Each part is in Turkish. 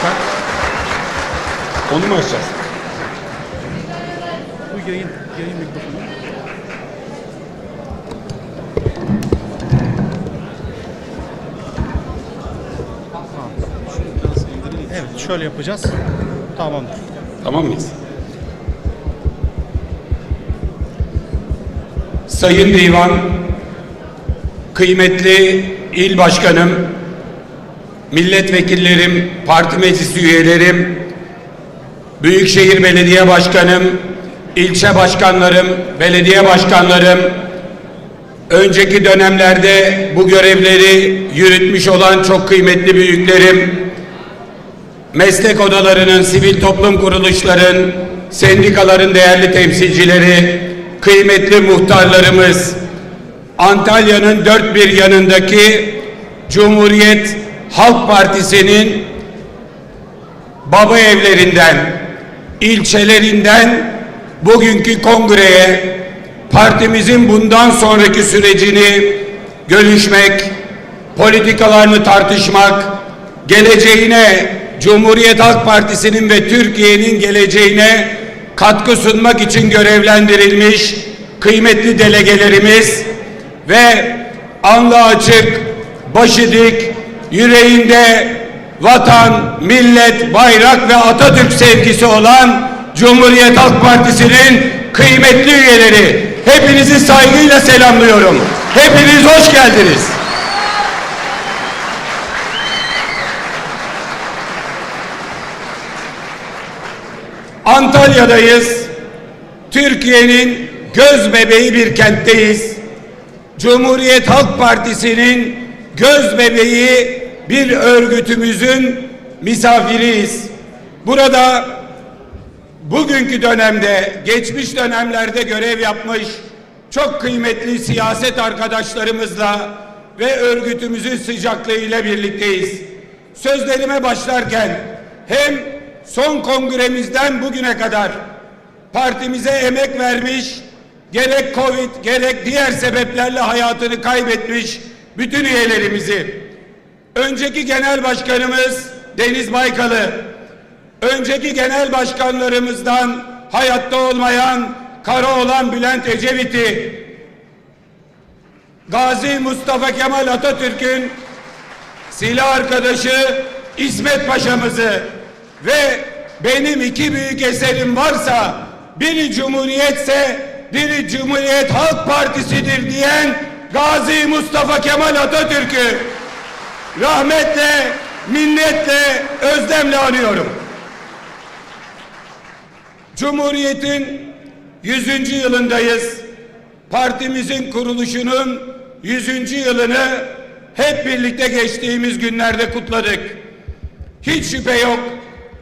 lütfen. Onu mu açacağız? Bu yayın, yayın mikrofonu. Evet, şöyle yapacağız. Tamamdır. Tamam mıyız? Sayın Divan, kıymetli il başkanım, milletvekillerim, parti meclisi üyelerim, Büyükşehir Belediye Başkanım, ilçe başkanlarım, belediye başkanlarım, önceki dönemlerde bu görevleri yürütmüş olan çok kıymetli büyüklerim, meslek odalarının, sivil toplum kuruluşların, sendikaların değerli temsilcileri, kıymetli muhtarlarımız, Antalya'nın dört bir yanındaki Cumhuriyet Halk Partisi'nin baba evlerinden, ilçelerinden bugünkü kongreye partimizin bundan sonraki sürecini görüşmek, politikalarını tartışmak, geleceğine Cumhuriyet Halk Partisi'nin ve Türkiye'nin geleceğine katkı sunmak için görevlendirilmiş kıymetli delegelerimiz ve anla açık, başı dik, yüreğinde vatan, millet, bayrak ve Atatürk sevgisi olan Cumhuriyet Halk Partisi'nin kıymetli üyeleri. Hepinizi saygıyla selamlıyorum. Hepiniz hoş geldiniz. Antalya'dayız. Türkiye'nin göz bebeği bir kentteyiz. Cumhuriyet Halk Partisi'nin göz bebeği bir örgütümüzün misafiriyiz. Burada bugünkü dönemde, geçmiş dönemlerde görev yapmış çok kıymetli siyaset arkadaşlarımızla ve örgütümüzün sıcaklığıyla birlikteyiz. Sözlerime başlarken hem son kongremizden bugüne kadar partimize emek vermiş, gerek Covid gerek diğer sebeplerle hayatını kaybetmiş bütün üyelerimizi, önceki genel başkanımız Deniz Baykal'ı, önceki genel başkanlarımızdan hayatta olmayan kara olan Bülent Ecevit'i, Gazi Mustafa Kemal Atatürk'ün silah arkadaşı İsmet Paşa'mızı ve benim iki büyük eserim varsa biri Cumhuriyetse biri Cumhuriyet Halk Partisi'dir diyen Gazi Mustafa Kemal Atatürk'ü rahmetle, minnetle, özlemle anıyorum. Cumhuriyet'in 100. yılındayız. Partimizin kuruluşunun 100. yılını hep birlikte geçtiğimiz günlerde kutladık. Hiç şüphe yok.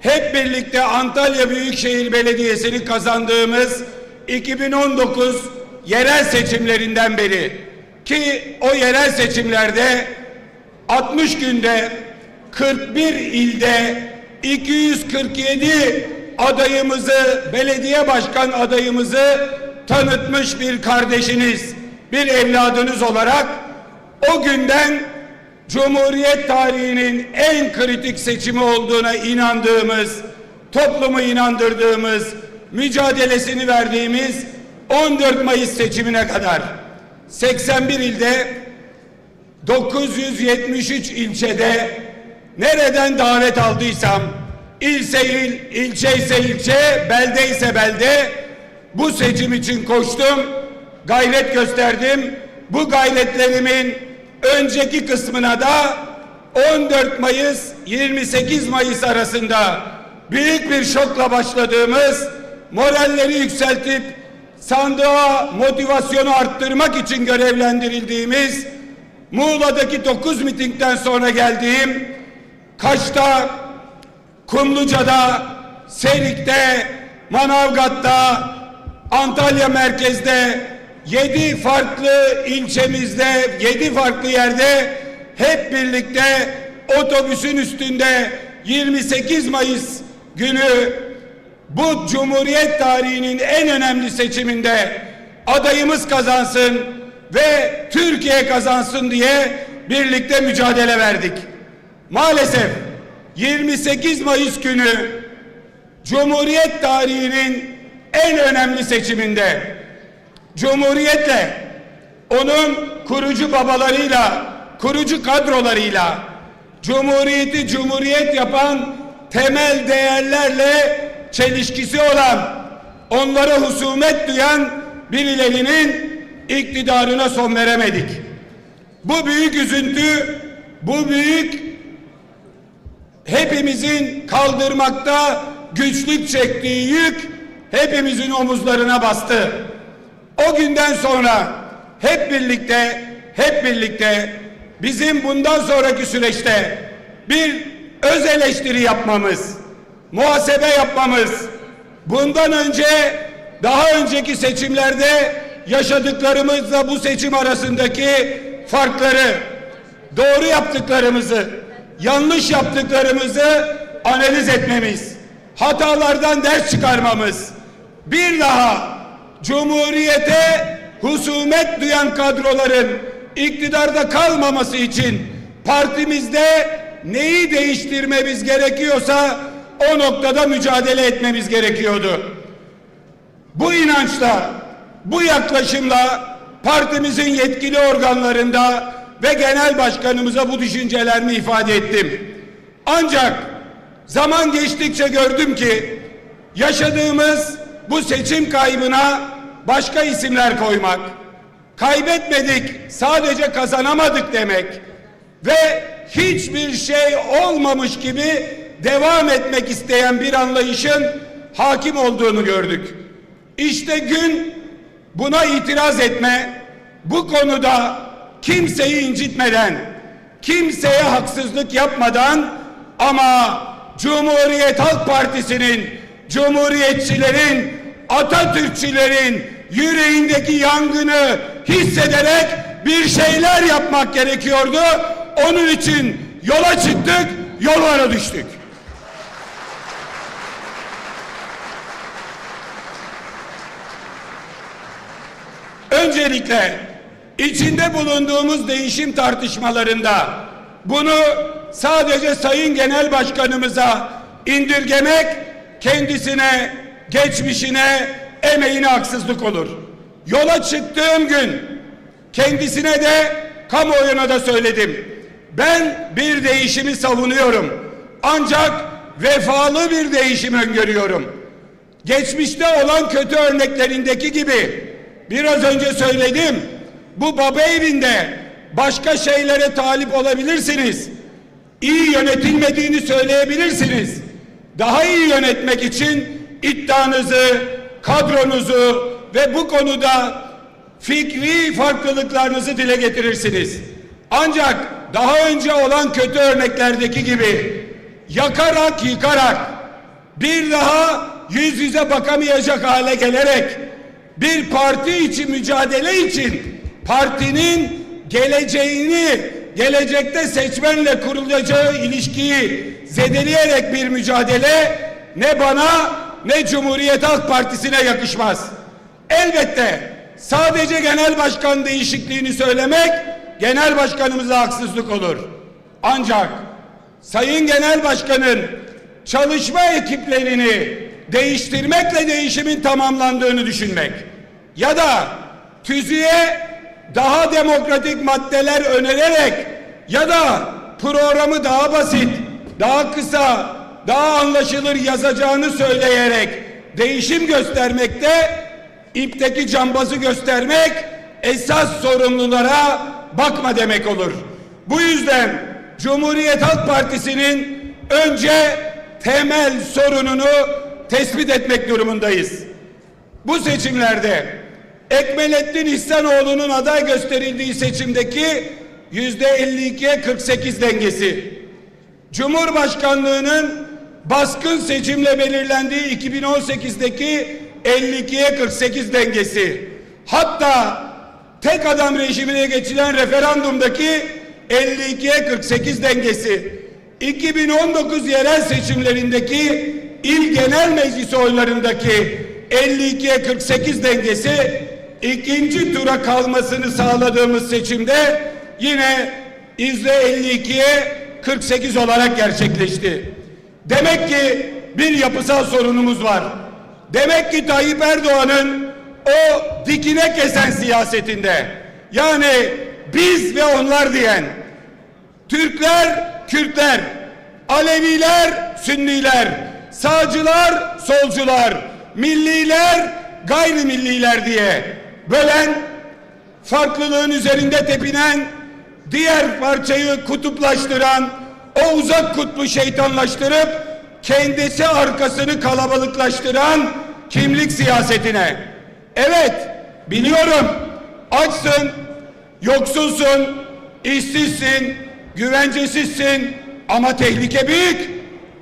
Hep birlikte Antalya Büyükşehir Belediyesi'ni kazandığımız 2019 yerel seçimlerinden beri ki o yerel seçimlerde 60 günde 41 ilde 247 adayımızı, belediye başkan adayımızı tanıtmış bir kardeşiniz, bir evladınız olarak o günden Cumhuriyet tarihinin en kritik seçimi olduğuna inandığımız, toplumu inandırdığımız, mücadelesini verdiğimiz 14 Mayıs seçimine kadar 81 ilde 973 ilçede nereden davet aldıysam ilse il, ilçe ise ilçe, belde ise belde bu seçim için koştum, gayret gösterdim. Bu gayretlerimin önceki kısmına da 14 Mayıs 28 Mayıs arasında büyük bir şokla başladığımız moralleri yükseltip sandığa motivasyonu arttırmak için görevlendirildiğimiz Muğla'daki 9 mitingden sonra geldiğim Kaş'ta, Kumluca'da, Serik'te, Manavgat'ta, Antalya merkezde, yedi farklı ilçemizde, yedi farklı yerde hep birlikte otobüsün üstünde 28 Mayıs günü bu Cumhuriyet tarihinin en önemli seçiminde adayımız kazansın ve Türkiye kazansın diye birlikte mücadele verdik. Maalesef 28 Mayıs günü Cumhuriyet tarihinin en önemli seçiminde Cumhuriyetle onun kurucu babalarıyla, kurucu kadrolarıyla Cumhuriyeti Cumhuriyet yapan temel değerlerle çelişkisi olan, onlara husumet duyan birilerinin iktidarına son veremedik. Bu büyük üzüntü, bu büyük hepimizin kaldırmakta güçlük çektiği yük hepimizin omuzlarına bastı. O günden sonra hep birlikte hep birlikte bizim bundan sonraki süreçte bir öz eleştiri yapmamız, muhasebe yapmamız, bundan önce daha önceki seçimlerde yaşadıklarımızla bu seçim arasındaki farkları, doğru yaptıklarımızı, yanlış yaptıklarımızı analiz etmemiz, hatalardan ders çıkarmamız, bir daha Cumhuriyete husumet duyan kadroların iktidarda kalmaması için partimizde neyi değiştirmemiz gerekiyorsa o noktada mücadele etmemiz gerekiyordu. Bu inançla, bu yaklaşımla partimizin yetkili organlarında ve genel başkanımıza bu düşüncelerimi ifade ettim. Ancak zaman geçtikçe gördüm ki yaşadığımız bu seçim kaybına başka isimler koymak, kaybetmedik sadece kazanamadık demek ve hiçbir şey olmamış gibi devam etmek isteyen bir anlayışın hakim olduğunu gördük. İşte gün buna itiraz etme, bu konuda kimseyi incitmeden, kimseye haksızlık yapmadan ama Cumhuriyet Halk Partisi'nin, Cumhuriyetçilerin, Atatürkçülerin yüreğindeki yangını hissederek bir şeyler yapmak gerekiyordu. Onun için yola çıktık, yollara düştük. Öncelikle içinde bulunduğumuz değişim tartışmalarında bunu sadece Sayın Genel Başkanımıza indirgemek kendisine, geçmişine, emeğine haksızlık olur. Yola çıktığım gün kendisine de kamuoyuna da söyledim. Ben bir değişimi savunuyorum. Ancak vefalı bir değişim öngörüyorum. Geçmişte olan kötü örneklerindeki gibi biraz önce söyledim. Bu baba evinde başka şeylere talip olabilirsiniz. İyi yönetilmediğini söyleyebilirsiniz. Daha iyi yönetmek için iddianızı, kadronuzu ve bu konuda fikri farklılıklarınızı dile getirirsiniz. Ancak daha önce olan kötü örneklerdeki gibi yakarak yıkarak bir daha yüz yüze bakamayacak hale gelerek bir parti için mücadele için partinin geleceğini gelecekte seçmenle kurulacağı ilişkiyi zedeleyerek bir mücadele ne bana ne Cumhuriyet Halk Partisi'ne yakışmaz. Elbette sadece genel başkan değişikliğini söylemek genel başkanımıza haksızlık olur. Ancak Sayın Genel Başkan'ın çalışma ekiplerini değiştirmekle değişimin tamamlandığını düşünmek ya da tüzüğe daha demokratik maddeler önererek ya da programı daha basit, daha kısa, daha anlaşılır yazacağını söyleyerek değişim göstermekte ipteki cambazı göstermek esas sorumlulara bakma demek olur. Bu yüzden Cumhuriyet Halk Partisi'nin önce temel sorununu tespit etmek durumundayız. Bu seçimlerde Ekmelettin İhsanoğlu'nun aday gösterildiği seçimdeki yüzde 52'ye 48 dengesi, Cumhurbaşkanlığının baskın seçimle belirlendiği 2018'deki 52'ye 48 dengesi, hatta tek adam rejimine geçilen referandumdaki 52'ye 48 dengesi, 2019 yerel seçimlerindeki il genel meclisi oylarındaki 52'ye 48 dengesi ikinci tura kalmasını sağladığımız seçimde yine yüzde 52'ye 48 olarak gerçekleşti. Demek ki bir yapısal sorunumuz var. Demek ki Tayyip Erdoğan'ın o dikine kesen siyasetinde yani biz ve onlar diyen Türkler, Kürtler, Aleviler, Sünniler, sağcılar, solcular, milliler, gayrimilliler diye bölen, farklılığın üzerinde tepinen, diğer parçayı kutuplaştıran, o uzak kutbu şeytanlaştırıp kendisi arkasını kalabalıklaştıran kimlik siyasetine. Evet, biliyorum açsın, yoksulsun, işsizsin, güvencesizsin ama tehlike büyük.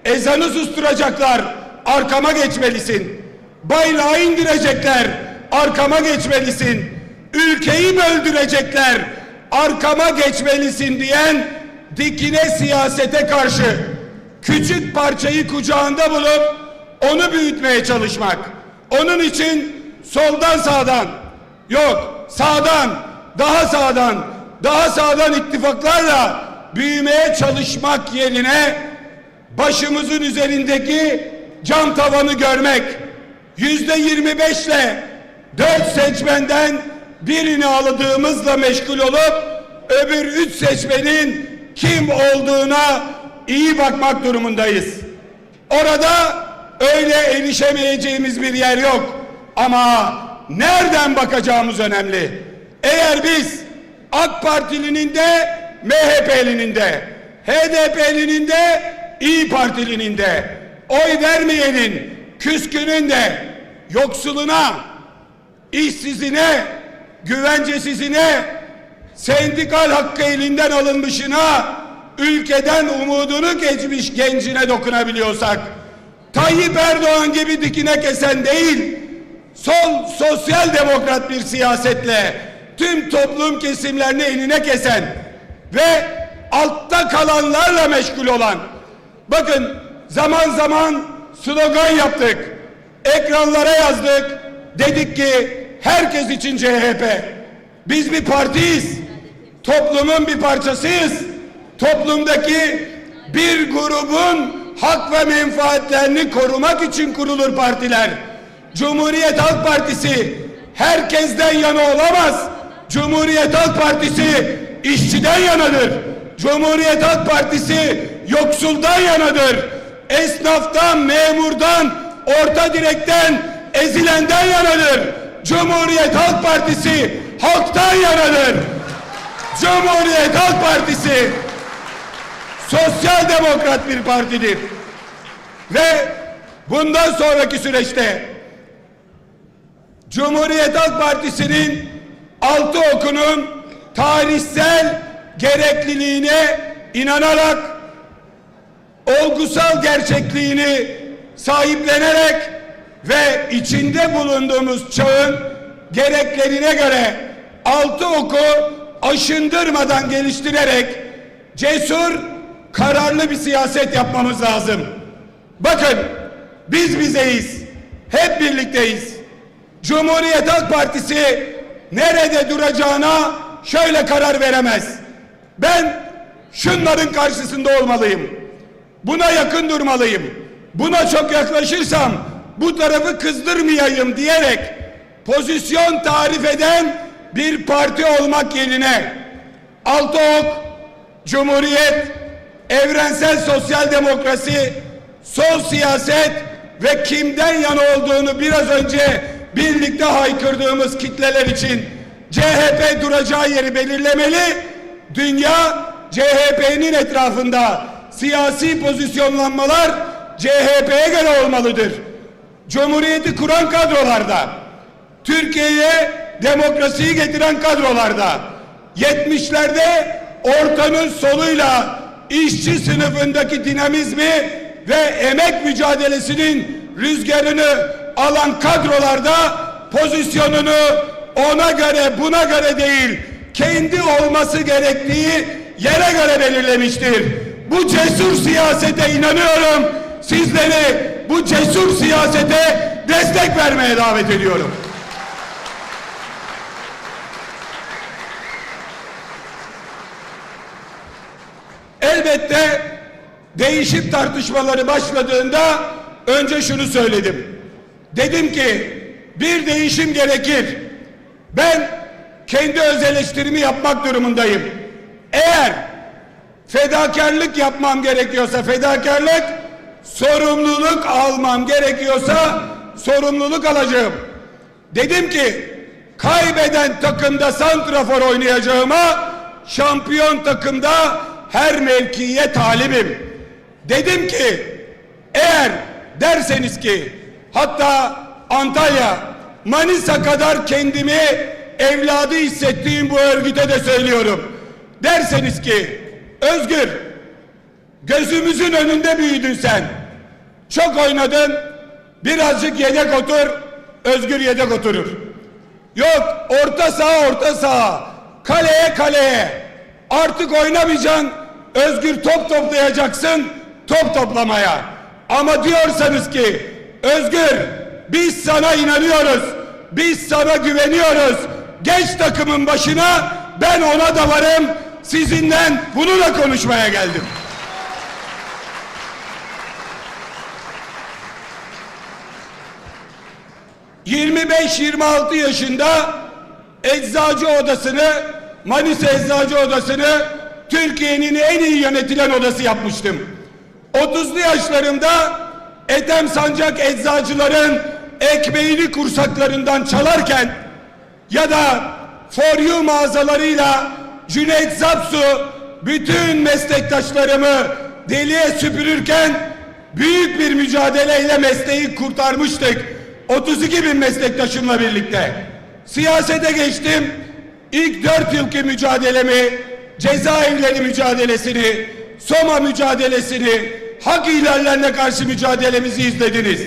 Ezanı susturacaklar, arkama geçmelisin. Bayrağı indirecekler, arkama geçmelisin. Ülkeyi böldürecekler, arkama geçmelisin diyen dikine siyasete karşı küçük parçayı kucağında bulup onu büyütmeye çalışmak. Onun için soldan sağdan yok sağdan daha sağdan daha sağdan ittifaklarla büyümeye çalışmak yerine başımızın üzerindeki cam tavanı görmek yüzde yirmi beşle dört seçmenden birini aldığımızla meşgul olup öbür üç seçmenin kim olduğuna iyi bakmak durumundayız. Orada öyle erişemeyeceğimiz bir yer yok. Ama nereden bakacağımız önemli. Eğer biz AK Partilinin de MHP'linin de HDP'linin de İyi Partilinin de oy vermeyenin küskünün de yoksuluna işsizine güvencesizine sendikal hakkı elinden alınmışına ülkeden umudunu geçmiş gencine dokunabiliyorsak Tayyip Erdoğan gibi dikine kesen değil sol sosyal demokrat bir siyasetle tüm toplum kesimlerini eline kesen ve altta kalanlarla meşgul olan bakın zaman zaman slogan yaptık ekranlara yazdık dedik ki herkes için CHP biz bir partiyiz toplumun bir parçasıyız toplumdaki bir grubun hak ve menfaatlerini korumak için kurulur partiler. Cumhuriyet Halk Partisi herkesten yana olamaz. Cumhuriyet Halk Partisi işçiden yanadır. Cumhuriyet Halk Partisi yoksuldan yanadır. Esnaftan, memurdan, orta direkten, ezilenden yanadır. Cumhuriyet Halk Partisi halktan yanadır. Cumhuriyet Halk Partisi sosyal demokrat bir partidir. Ve bundan sonraki süreçte Cumhuriyet Halk Partisi'nin altı okunun tarihsel gerekliliğine inanarak olgusal gerçekliğini sahiplenerek ve içinde bulunduğumuz çağın gereklerine göre altı oku aşındırmadan geliştirerek cesur, kararlı bir siyaset yapmamız lazım. Bakın biz bizeyiz. Hep birlikteyiz. Cumhuriyet Halk Partisi nerede duracağına şöyle karar veremez. Ben şunların karşısında olmalıyım. Buna yakın durmalıyım. Buna çok yaklaşırsam bu tarafı kızdırmayayım diyerek pozisyon tarif eden bir parti olmak yerine altı ok, cumhuriyet, evrensel sosyal demokrasi, sol siyaset ve kimden yana olduğunu biraz önce birlikte haykırdığımız kitleler için CHP duracağı yeri belirlemeli. Dünya CHP'nin etrafında siyasi pozisyonlanmalar CHP'ye göre olmalıdır. Cumhuriyeti kuran kadrolarda, Türkiye'ye demokrasiyi getiren kadrolarda, 70'lerde ortanın soluyla işçi sınıfındaki dinamizmi ve emek mücadelesinin rüzgarını alan kadrolarda pozisyonunu ona göre buna göre değil kendi olması gerektiği yere göre belirlemiştir. Bu cesur siyasete inanıyorum. Sizleri bu cesur siyasete destek vermeye davet ediyorum. Elbette değişim tartışmaları başladığında önce şunu söyledim. Dedim ki bir değişim gerekir. Ben kendi öz eleştirimi yapmak durumundayım. Eğer fedakarlık yapmam gerekiyorsa fedakarlık, sorumluluk almam gerekiyorsa sorumluluk alacağım. Dedim ki kaybeden takımda santrafor oynayacağıma şampiyon takımda her mevkiye talibim. Dedim ki eğer derseniz ki hatta Antalya, Manisa kadar kendimi evladı hissettiğim bu örgüte de söylüyorum. Derseniz ki Özgür gözümüzün önünde büyüdün sen. Çok oynadın. Birazcık yedek otur. Özgür yedek oturur. Yok orta saha orta saha. Kaleye kaleye. Artık oynamayacaksın. Özgür top toplayacaksın. Top toplamaya. Ama diyorsanız ki Özgür biz sana inanıyoruz. Biz sana güveniyoruz. Geç takımın başına ben ona da varım. Sizinle bunu da konuşmaya geldim. ...25-26 yaşında... ...eczacı odasını... ...Manisa Eczacı Odası'nı... ...Türkiye'nin en iyi yönetilen odası yapmıştım. 30'lu yaşlarımda... ...Ethem Sancak eczacıların... ...ekmeğini kursaklarından çalarken... ...ya da For You mağazalarıyla... ...Cüneyt Zapsu... ...bütün meslektaşlarımı... ...deliye süpürürken... ...büyük bir mücadeleyle mesleği kurtarmıştık. 32 bin meslektaşımla birlikte. Siyasete geçtim. İlk dört yılki mücadelemi, cezaevleri mücadelesini, Soma mücadelesini, hak ihlallerine karşı mücadelemizi izlediniz.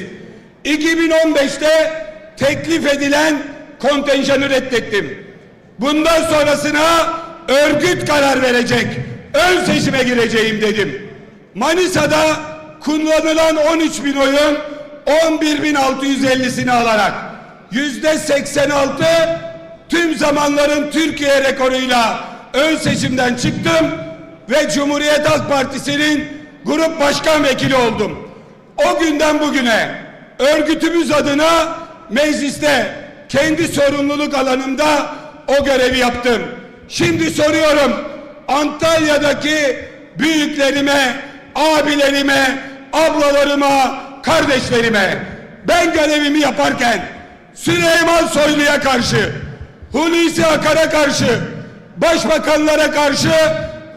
2015'te teklif edilen kontenjanı reddettim. Bundan sonrasına örgüt karar verecek. Ön seçime gireceğim dedim. Manisa'da kullanılan 13 bin oyun 11.650'sini alarak yüzde 86 tüm zamanların Türkiye rekoruyla ön seçimden çıktım ve Cumhuriyet Halk Partisi'nin grup başkan vekili oldum. O günden bugüne örgütümüz adına mecliste kendi sorumluluk alanımda o görevi yaptım. Şimdi soruyorum Antalya'daki büyüklerime, abilerime, ablalarıma, kardeşlerime ben görevimi yaparken Süleyman Soylu'ya karşı, Hulusi Akar'a karşı, başbakanlara karşı,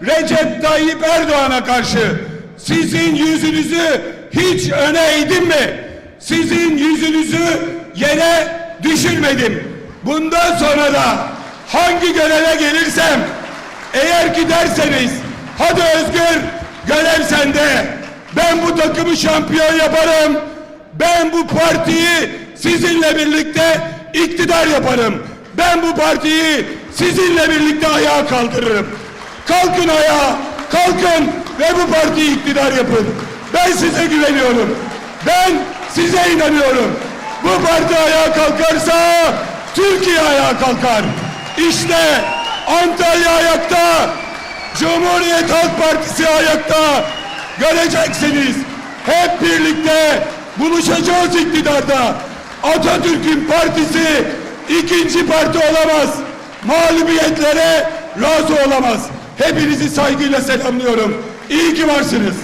Recep Tayyip Erdoğan'a karşı sizin yüzünüzü hiç öne eğdim mi? Sizin yüzünüzü yere düşürmedim. Bundan sonra da hangi göreve gelirsem eğer ki derseniz hadi Özgür görev sende. Ben bu takımı şampiyon yaparım. Ben bu partiyi sizinle birlikte iktidar yaparım. Ben bu partiyi sizinle birlikte ayağa kaldırırım. Kalkın ayağa, kalkın ve bu partiyi iktidar yapın. Ben size güveniyorum. Ben size inanıyorum. Bu parti ayağa kalkarsa Türkiye ayağa kalkar. İşte Antalya ayakta, Cumhuriyet Halk Partisi ayakta. Göreceksiniz. Hep birlikte buluşacağız iktidarda. Atatürk'ün partisi ikinci parti olamaz. Mağlubiyetlere razı olamaz. Hepinizi saygıyla selamlıyorum. İyi ki varsınız.